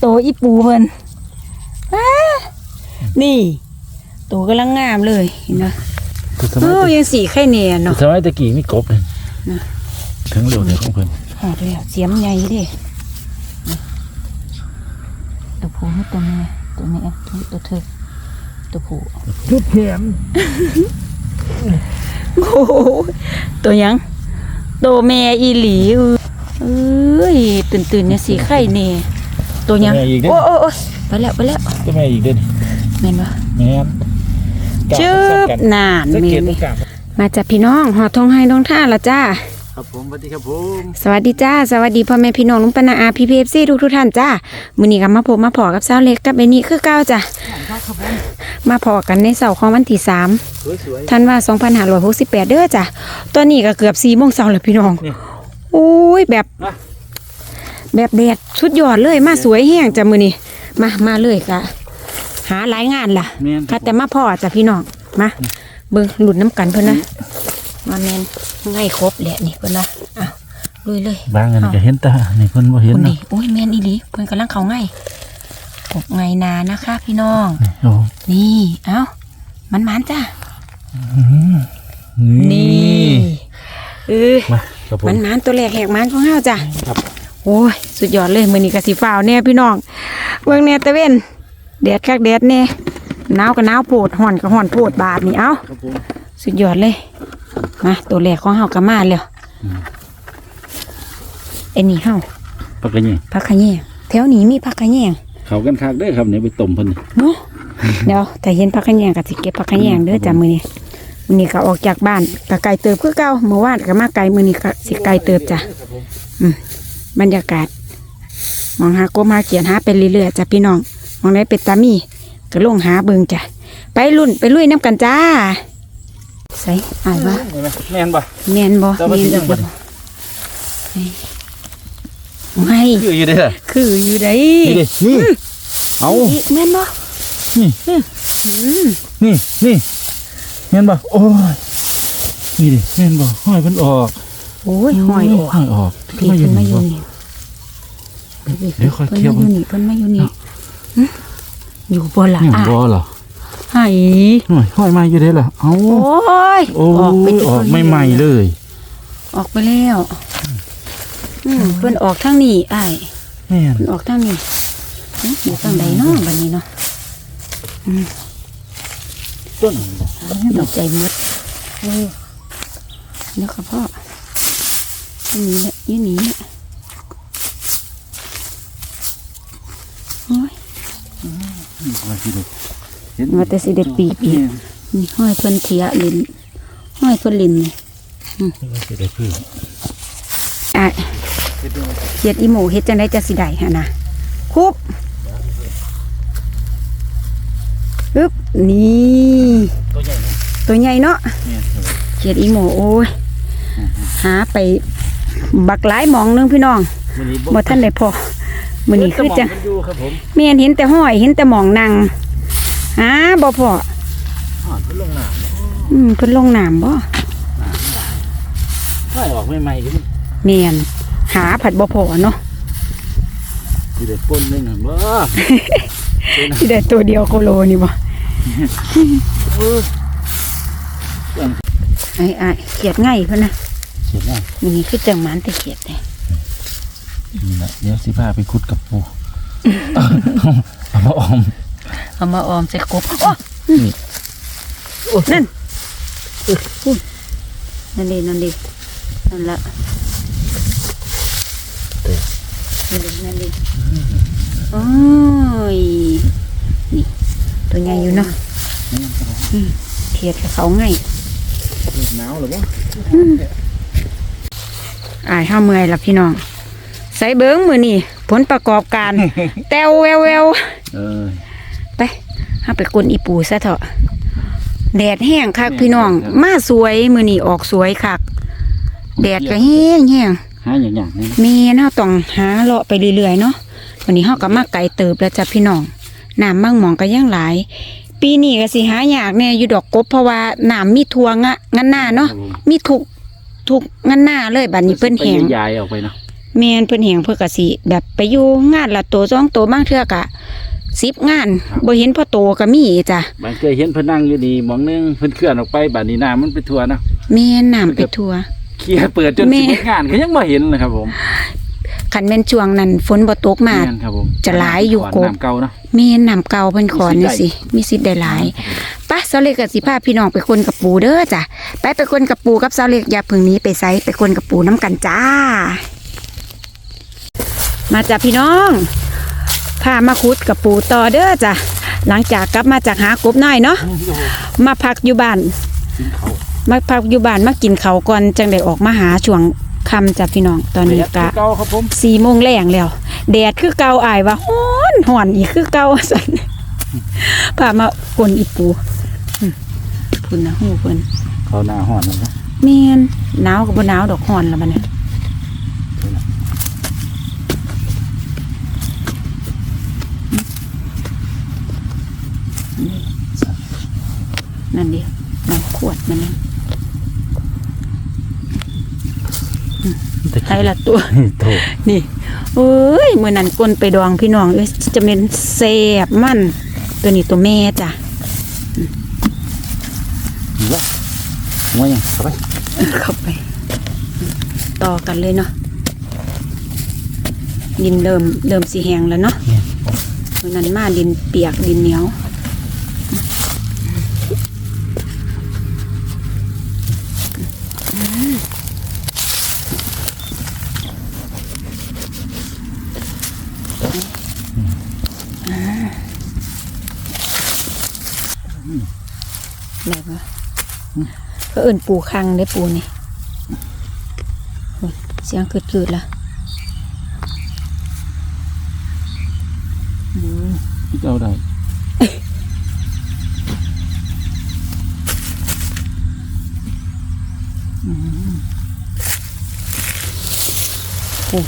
โตอีปูเพิ่นอ้านี่โตกำลังงามเลยเห็นไหมคือสเอมัยอตะยังสีไข่เนียนคือเนาะสมัยตะกี้มีกบเลยนะถึงเร็วเดี๋ยวของเพิ่นหอดเลยอะเสียมใหญ่เดิตัวผู้ให้ตัวแม่ตัวแม่ตัวเธอตัวผู้ชุดแขนโอ้โหตัวหยังตัวแม่อีหลีเอ้ยตื่นตื่นๆเนี่ยสีไข่เนีย ตัวหยังแม่อีกเด้โอ้โอ้โอ้ไปแล้วไปแล้วก็แม่อีกเด้นแม่นปะแม่นชืบนานสังแม่เกตนตรนี่งกลางมาจากพี่น้องหอทองให้ทองท่าละจ้า ครับผมสวัสดีครับผมสวัสดีจ้า สวัสดีพ่อแม่พี่น้องลุงปนาอาพี่พีเอฟซีทุกทุกๆท่านจ้ามื้อนี้ก็มาพบมาพอกับสาวเล็กกับไอ้นี่คือเก้าจ้ะมาพอกันในเสาร์ของวันที่สามสวยสวยธันวา2568เด้อจ้ะตอนนี้ก็เกือบ4โมงเช้าแล้วพี่น้องนี่โอ้ยแบบอะ แบบแดดสุดยอดเลยมาสวยแห้งจ้ะมื้อนี้มามาเลยค่ะ หาหลายงานล่ะแม่น ค่ะแต่มาพ่อจ้ะพี่น้องมาเบิ่งหลุดน้ำกันเพิ่นนะมาแมนง่ายครบแหละนี่เพิ่นนะอ้าวลุยเลยบางอันก็เห็นตานี่เพิ่นบ่เห็นคนเนาะนี้โอ้ยแมนอีหลีเพิ่นกำลังเขาง่ายกบไงนานะคะ พี่น้อง นี่โอ้นี่เอ้ามันมันๆจ้ะนี่เออมาครับผมมันมันๆตัวแรกแหกมันของเฮาจ้ะครับ โอ้ย สุดยอดเลยมื้อนี้ก็สิฟ้าวแน่พี่น้องเบิ่งแน่ตะเว้นแดดคักแดดแน่หนาวก็หนาวโพดฮ้อนก็ฮ้อนโพดบาดนี่เอ้าครับผมสุดยอดเลยมาตัวแรกของเฮาก็มาแล้วไอ้นี่เฮาปากกันนี่ผักขะแยงแถวนี้มีผักขะแยงเขากันคักเด้อครับเนี่ยไปต้มเพิ่นนี่เนาะเดี๋ยวแต่เห็นผักขะแยงก็สิเก็บผักขะแยงเด้อจ้ะมื้อนี้มื้อนี้ก็ออกจากบ้านก็ไกลเติบคือเก่าเมื่อวานก็มาไกลมื้อนี้ก็สิไกลเติบจ้ะอืม บรรยากาศมองหากบหาเขียนหาไปเรื่อยๆจ้ะพี่น้องมองได้เป็นตามีก็ลงหาเบิ่งจ้ะไปลุ่นไปลุยน้ำกันจ้าใส่อายว่าเห็นไหมแม่นบ่แม่นบ่แต่ว่าแม่นสิยังบ่บ่ไม่คืออยู่เด้อคืออยู่ได้นี่ดินี่เอาแม่นบ่นี่อืมนี่นี่เห็นบ่โอ้ยนี่ดิเห็นบ่ห้อยเพิ่นออกโอ้ยหอยออกห้อยออกพี่เพิ่นมาอยู่ นี่เดี๋ยวค่อยเพิ่นเคี่ยวมาอยู่นี่เพิ่นมาอยู่นี่หึอยู่บ่ล่ะนี่อะบ่เหรอไห้หน่อยห้อยมาอยู่เด้อล่ะเอ้าโอ้ยโอ้ยออกไม่ใหม่เลย ออกไปแล้วอืมเพิ่นออกทางนี้อ้ายแม่นเพิ่นออกทางนี้หึอยู่ทางใดเนาะบัดนี้เนาะต้นตกใจหมดเออเดี๋ยวค่ะพ่อยืนหนีแหละยืนหนีแหละโอ้ย มาสิลูกเห็นมาแต่สิเด็ดปีกอีกนี่ห้อยเพิ่นเทียลินห้อยเพิ่นลินนี่สิได้พึ่งอะเฮ็ดอีหมูเฮ็ดจังไดจะสิได้หั่นน่ะคุบอึ๊บนี่ตัวใหญ่ตัวใหญ่เนาะแม่นครับเฮ็ดอีหมูโอ้ยหาไปบักหลายหมองหนึงพี่น้องบ่ทันได้พอ มื้อนี้คือจังเพิ่นอยู่ครับผมแม่นเห็นแต่ห้อยเห็นแต่หมองนั่งหาบ่พอหอดเพิ่นลงน้อืมเพิ่นลงน้ำบ่ำห้อยออกไม่ใหม่ก็มันแม่นหาผัดบ่พอเนาะสิได้ป่นหนึงหั่นบ่สิได้ตัวเดียวโคโลนี่บ่เออไอ้ไอ้เขียดง่ายเพิ่นน่ะเสียดายมื้อนี้คือจังหมันแต่เขียดเด้ นี่ล่ะเดี๋ยวสิพาไปขุดกับปูเอามาออมเอามาออมใส่กบโอ้นี่นั่นอุ้ยนั่นดินั่นดินั่นละนั่นดินั่นดิโอ้ยนี่ตัวใหญ่อยู่เนาะอืมเขียดกับเขาง่ายหนาวหรือบ่อายห้าเมื่อยละพี่น้องใส่เบิ้งมือนี่ผลประกอบการ แตวแววแววเออไปห้าไปกลนอีปูซะเถอะแดดแห้งคักพี่น้องมาสวยมือนี่ออกสวยคักแดดก็แห้งแห้งหาอย่างอย่างนี้นะเมนเฮาต้องหาเลาะไปเรื่อยๆเนาะวันนี้เฮาก็มาไกลเติบแล้วจ้ะพี่น้องน้ำบางหมองก็ยังหลาย ปีนี้ก็สิหายากแน่อยู่ดอกกบเพราะว่าน้ำมีทวงอะงันหน้าเนาะมีทุกทุกงันหน้าเลยบัดนี้เพิ่นแห้งไปยายออกไปเนาะ แม่นเพิ่นแหงเพิ่นก็สิแบบไปอยู่งานละโตสองโตบางเทื่อกะ10งานบ่เห็นพ่อโตก็มีจ้ะบางเคยเห็นเพิ่นนั่งอยู่นี่หมองนึงเพิ่นเคลื่อนออกไปบัดนี้น้ามันไปทั่วนะแม่นน้ำไปทั่วเคลียร์เปิดจนแม่สิเบิดงานก็ยังบ่เห็นเลยครับผมคันแม่นช่วงนั้นฝนบ่ตกมาแม่นครับผมจะหลายอยู่ก่อนกบน้ำเก่าเนาะแม่นน้ำเก่าเพิ่นขอนนี่สิมีสิทธิ์ได้หลายไปะเสาเล็กกับสิพาพี่น้องไปคนกับปูเด้อจ้ะไปไปคนกับปูกับเสาเล็กอย่าเพึ่งหนี้ไปไสไปคนกับปูน้ำกันจ้า มาจ้ะพี่น้องพามาคุดกับปูต่อเด้อจ้ะหลังจากกลับมาจากหากบน้อยเนาะมาพักอยู่บ้านกินเขามาพักอยู่บ้านมากินเขาวก่อนจังได้ออกมาหาช่วงค่ำจ้ะพี่น้องตอนนี้กะเก่าครับผมสี่โมงแรงแล้วแดดคือเก่าอายว่าฮ้อนห่อนอีกคือเก่าสันพามากลนอีปูอืมพุ่นนะหูเพิ่นเขาหน้าห้อนนะแม่นหนาวกับบ่หนาวดอกห่อนแล้วมันน่ะ นั่นดิน้ำขวดมันนั่นใครละตัวโถนี่เอ้ยมื่อนั้นกลนไปดองพี่น้องเอ้ยจะเป็นแสบมันตัวนี้ตัวแม่จ้ะนี่ว่าหัวยังเข้าไปเข้าไป ต่อกันเลยเนาะดินเริ่มเริ่มสีแหงแล้วเนาะเนี่ยมื่อนั้นมาดินเปียกดินเหนียว ได้ปะ ก็เอิ่นปูคังได้ปูนี่โอ้ยเสียงคืดๆละที่เอาได้โอ้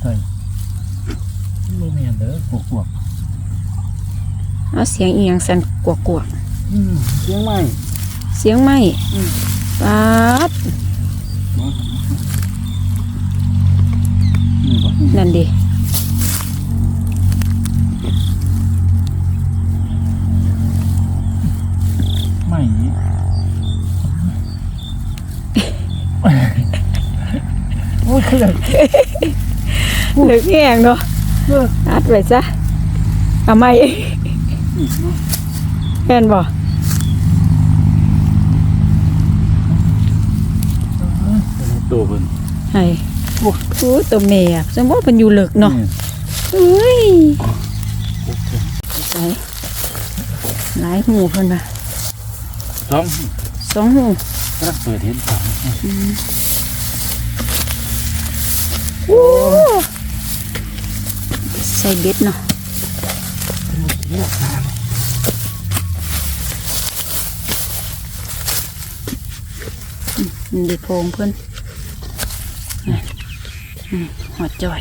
ใช่บ่แม่นเด้อกวก เอาเสียงอีหยังสั่นกวกๆอืมเสียงไม้ๆเสียงไหมป๊าดนี่บ่นั่นดิไม้นี่โอ้ยคืออะไรเหลือแห้งเนาะอัดไว้ซะเอาไหมแม่นบ่ตัวเพิ่นให้โอ้โหตัวแม่อะสมมติเป็นอยู่เหลึกเนาะเอ้ยใส่หลายหูเพิ่นมาสองสองหูกำลังเปิดเห็นสองโอ้ใส่เบ็ดเนาะอืมนี่ ดิโพงเพิ่อะอืมหัวจ่อย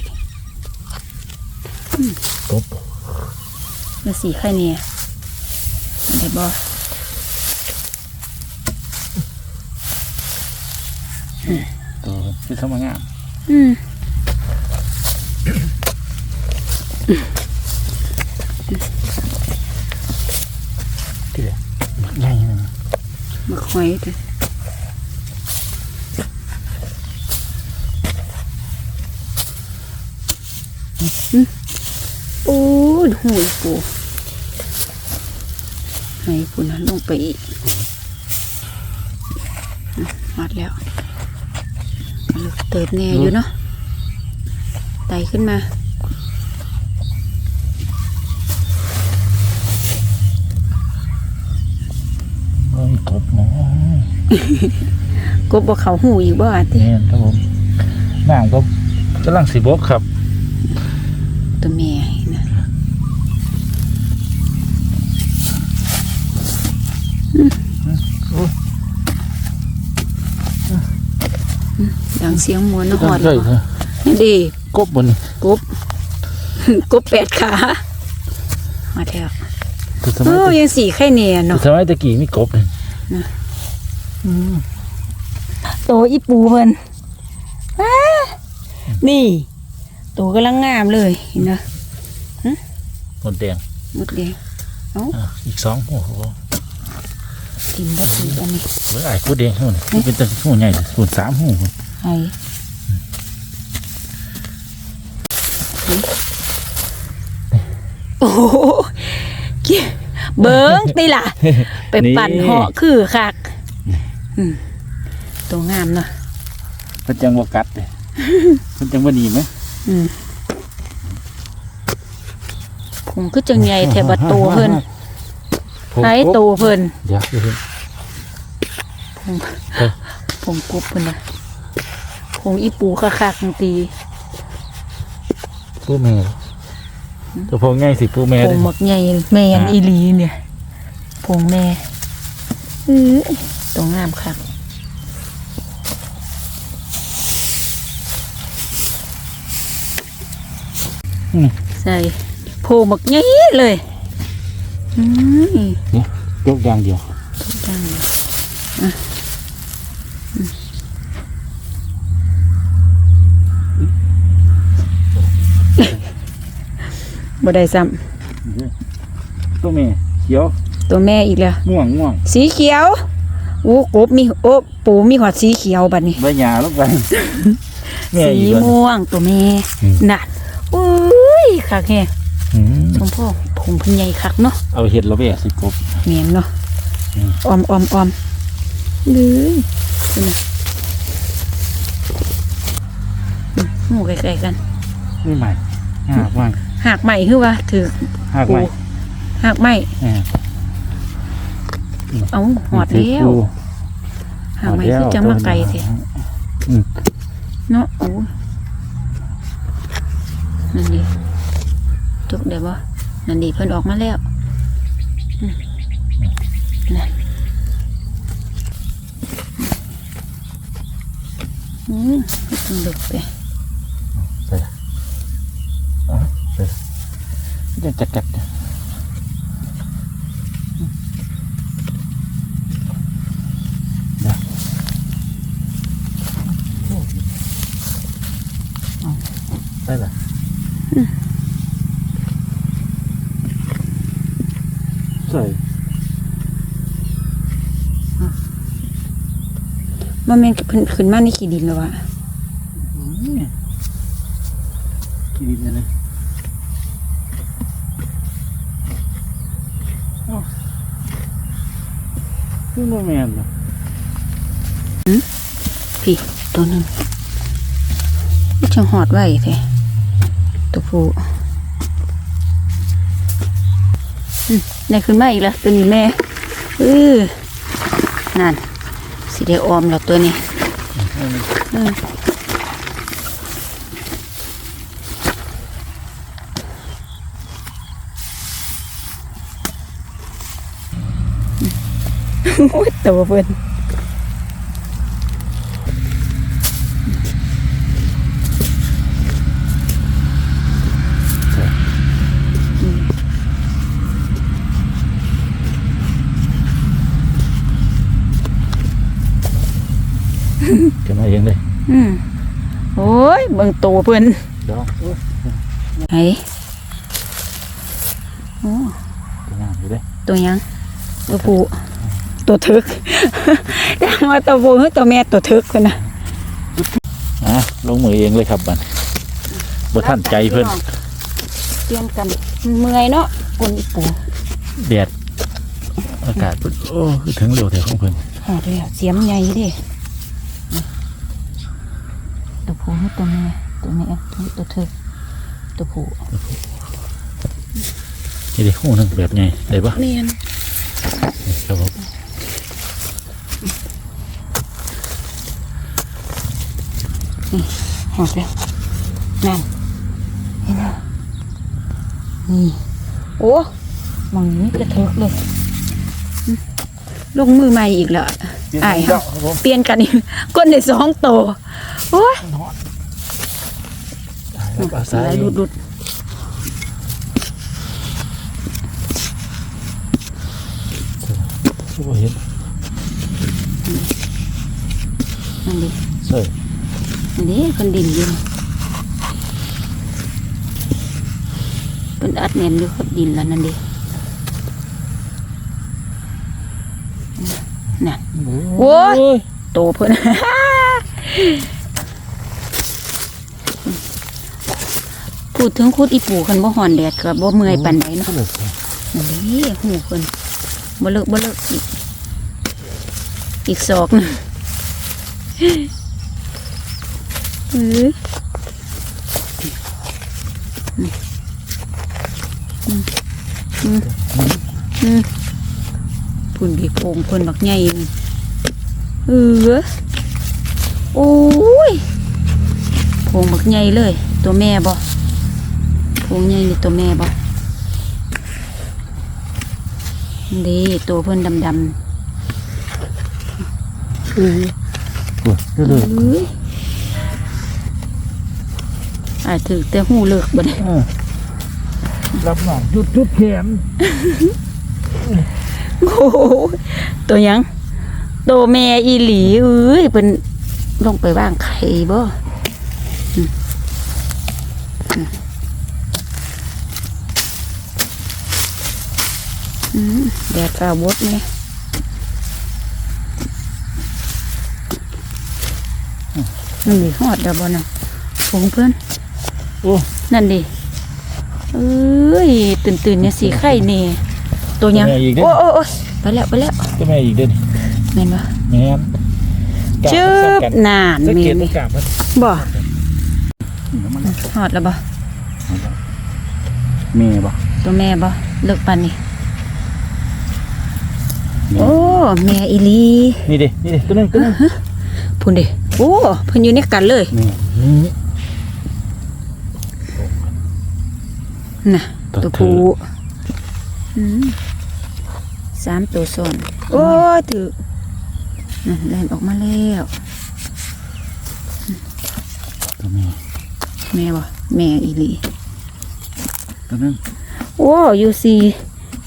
กบแล้วสีไข่เนี่ยได้บ่ตัวคือสมังามอืมที่เดียวบักใหญ่นะบักหอยเด้ออื โอ้ยหูยปูให้ปูนั้นลงไปอีกอืมมัดแล้วลึกเติบแน่อยู่เนาะไต่ขึ้นมาเอ้ยกบนะกบบ่เขาหูอีกบ่อะตินี่ครับผมน้ำก็กำลังสีบกครับ ตัวแม่นะดังเสียงมวนหอดใช่ครับนี่ดีกบบนกบกบแปดขามาแล้วคือสเออยังสีไข่เนียคือเนาะสมัยตะกี้มีกบเลยนะโตอีปูเพิ่นนี่ โตกำลังงามเลยเห็นไหมหมดแดงหมดเลยอะอีกสองโอ้โหกินบ่ถืออันนี้เว้ยไอ้กูแดงเท่านี้มันเป็นตัวหูใหญ่เลยส่วนสามหูไอ้โอ้โหเกี่ยเบิ้งติล่ะ ไปปั่นเหาะคือคักอืมตัวงามเนาะมันจังว่ากัดเลยมันจังว่าหนีไหมอืม ผมคือจังใหญ่แถบตัวเพิ่นผมไอ้กบตัวเพิ่นเดี๋ยวเดี๋ยวผมผมกบเพิ่นนะผมอีปูคักๆจังตีปูแม่ตัวพงง่ายสิปูแม่ผเลงยหมักใหญ่แม่นอีหลีเนี่ยผงแม่เออตัวงามคัก ใส่โพหมักใหญ่เลยอืมยกอย่างเดียวจังเลยอะอืมบ่ได้ซ้ตัวแม่เขียวำตัวแม่อีกแล้ว ม่วงม่วงสีเขียวโอ้กบมีโอ้ปูมีหอดสีเขียวบัดนี้ ใบหญ้าลงไปแม่สีอีกแล้ว ม่วงตัวแม่อืมนั่นอุ้ย คักแฮะอืมชมพ่อผมเพิ่นใหญ่คักเนาะเอาเห็ดแล้วแม่สิกบเมียนเนาะอืม ออมออมออมเลยนี่นะอืมหมูใกล้ๆกันนี่ใหม่หากว่างหากใหม่คือว่าถือหากใหม่หากใหม่เออเอาหอดแล้วปูหากใหม่คือจังมาไกลสิอืม เนาะโอ้ยนั่นดี จุกเดี๋ยวบ่นั่นดีเพิ่นออกมาแล้วอืมนั่นอืมต้องดึกไปจะจัดจัดเดี๋ยวได้ละ ใส่มันแม่นขึ้นขึ้นมาในขี้ดินแล้ววะกี่ดินเลยคือโมแมนเหรอพี่ตัวหนึงมันจังหอดไว้แท้ตัวผู้อืม ได้ขึ้นมาอีกแล้วตัวนี้แม่เออนั่นสีได้ออมแล้วตัวนี้โอ้ยตัวเพื่อน องเลยอืมโอ้ยเบิ่งตัวเพิ่นเดี๋ยวไหนโอ้จะงามอยู่เลยตัวหยังตัวผู้ตัวทึกดังว่าตัวผู้คือตัวแม่ตัวทึกคนน่ะอะลงมือเองเลยครับบันบ่ท่านใจเพิ่นเตรียมกันเมื่อยเนาะกนอีปูแดดอากาศเพิ่นโอ้คือถึงเร็วแถวของเพิ่นหอดเลยเสียมใหญ่เดิ ตัวผู้คือตัวแม่ตัวแม่คือตัวทึกตัวผู้นี่ดิหูหนึงแบบไงได้ปะเนียนนี่ครับผมหอดแล้วนั่นเห็นไหมนี่โอ้มองนี้กระทึกเลยอืมลงมือใหม่อีกแล้วอ้ายคครัรับบผมเปลี่ยนกันอีกก้นได้สองโตวโอ้ย อาสศัไลยด์หลุดหลุดบ่เห็นนั่นดิใช่อันนี้คนดินอยู่เป็นอัดแน่นอยู่กับดินแล้วนั่นดิน่ะโอ้ยโตเพิ่น พูดถึงคุดอีปูคันบ่หอนแดดก็บ่เมื่อยปานใดเนาะก็เลยนั่นนี่หูเพิ่นบ่เลิกบ่เลิกอีกอีกศอกหนึงเอออืมอืมอืมอืมพุ่นพี่โพงเพิ่นบักใหญ่นี่เออโอ้ยโพงบักใหญ่เลย ตัวแม่บ่ โพงใหญ่นี่ตัวแม่บ่ดีตัวเพิ่นดำดำเออก็เลยเอ้ยอาจถือแต่หูเลิกบ่ได้อ่ารับหน่อยจุดจุดแขนโอ้โหตัวหยัง ตัวแม่อีหลีเอ้ยเป็นลงไปว่างไข่บ่อืมอืมอืม แดดกาบดไหมนั่นดิหอดดาบ่น่ะผงเพื่อนโอ้นั่นดิเอ้ยตื่นตื่นๆเนี่ยสีไข่เนี่ยตัวยังแม่อีกเด้โอ้โอ้โอ้ยไปแล้วไปแล้วก็แม่อีกเด่นแม่นปะแม่นกาบชืบกันนานสังแม่เกตนนี่กาบมันบ่น้ำมันหอดแล้วบ่แม่บ่ตัวแม่บ่เลิกปันนี่ โอ้แม่อีหลีนี่ดินี่ดิตัวนึงตัวนึงพุ่นดิโอ้เพิ่นอยู่ในกันเลยนี่นี่น่ะตัวผู้อืมสามตัวซ้อนโอ้ยถือนั่นแล่นออกมาแล้วตัวแม่แม่บ่แม่อีหลีตัวนึงโอ้อยู่สี่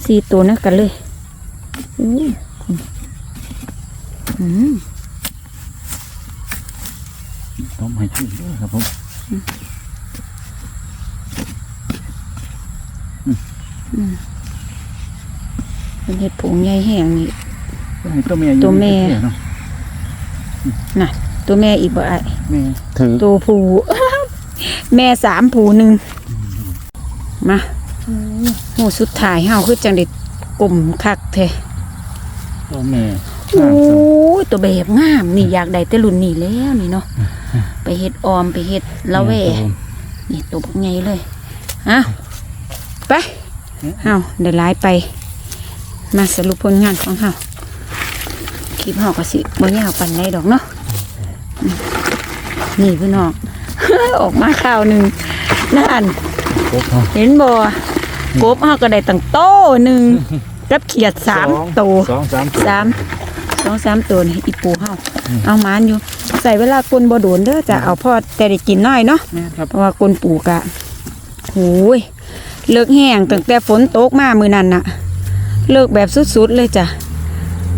สี่ตัวนะกันเลย อืมอืมต้มให้ช่วยด้วยครับผมเป็นเห็ดผงใหญ่แห้งนี่ตัวแม่อยู่ตัวแม่น่ะ ตัวแม่อีกบ่ไอแม่ถือตัวผูแม่สามผูหนึ่งมาโหสุดท้ายเฮาคือจังเด็ด กลมคักแท้ตัวแม่โอ้ยตัวแบบงามนี่อยากได้แต่รุ่นนี้แล้วนี่เนาะไปเฮ็ดออมไปเฮ็ดละแวนี่ตัวบักใหญ่เลยเอาไปเอาได้หลายไป มาสรุปผลงานของเฮาคลิปเฮาก็สิบ่ยาวปานใดดอกเนาะอืมนี่พี่น้องออกมาข่าวหนึ่งนั่นครบเนาะเห็นบ่กบเฮาก็ได้ตั้งโตหนึ่ง กับเขียดสามโตสองสามสามสองสามตัวนี่อีปูเฮาเอามานอยู่ ใส่เวลากลนบ่โดนเด้อจะเอาพอแต่ได้กินน้อยเนาะแม่ครับเพราะว่ากลนปูกะโอ้ยเลิกแห้งตั้งแต่ฝนตกมามือนั้นน่ะ เลิกแบบสุดๆเลยจ้ะ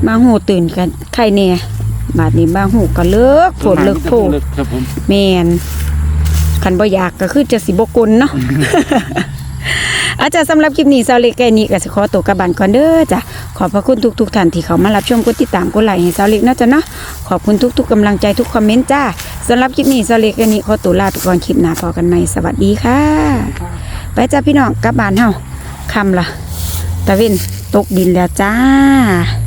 บางหูตื่นกันไข่แน่บาดนี้บางหูก็เลิกโผดเลิกโผดเลิกครับผมแมนคันบ่อยากก็คือจะสิบกลเนาะ อาจารย์สำหรับคลิปนี้เซาเล็กแก่นี้ก็สิขอตัวกับบานก่อนเด้อจ้ะขอบพระคุณทุกๆท่านที่เขามารับชมกดติดตามกดไลค์ให้เซาเล็กนาะจ๊ะเนาะขอบคุณทุกๆกำลังใจทุกคอมเมนต์จ้าสำหรับคลิปนี้เซาเล็กแก่นี้ขอตัวลาไปก่อนคลิปหน้าพอกันใหม่สวัสดีค่ะ ไปจ้าพี่น้องกลับบ้านเฮาคำละตะเวนตกดินแล้วจ้า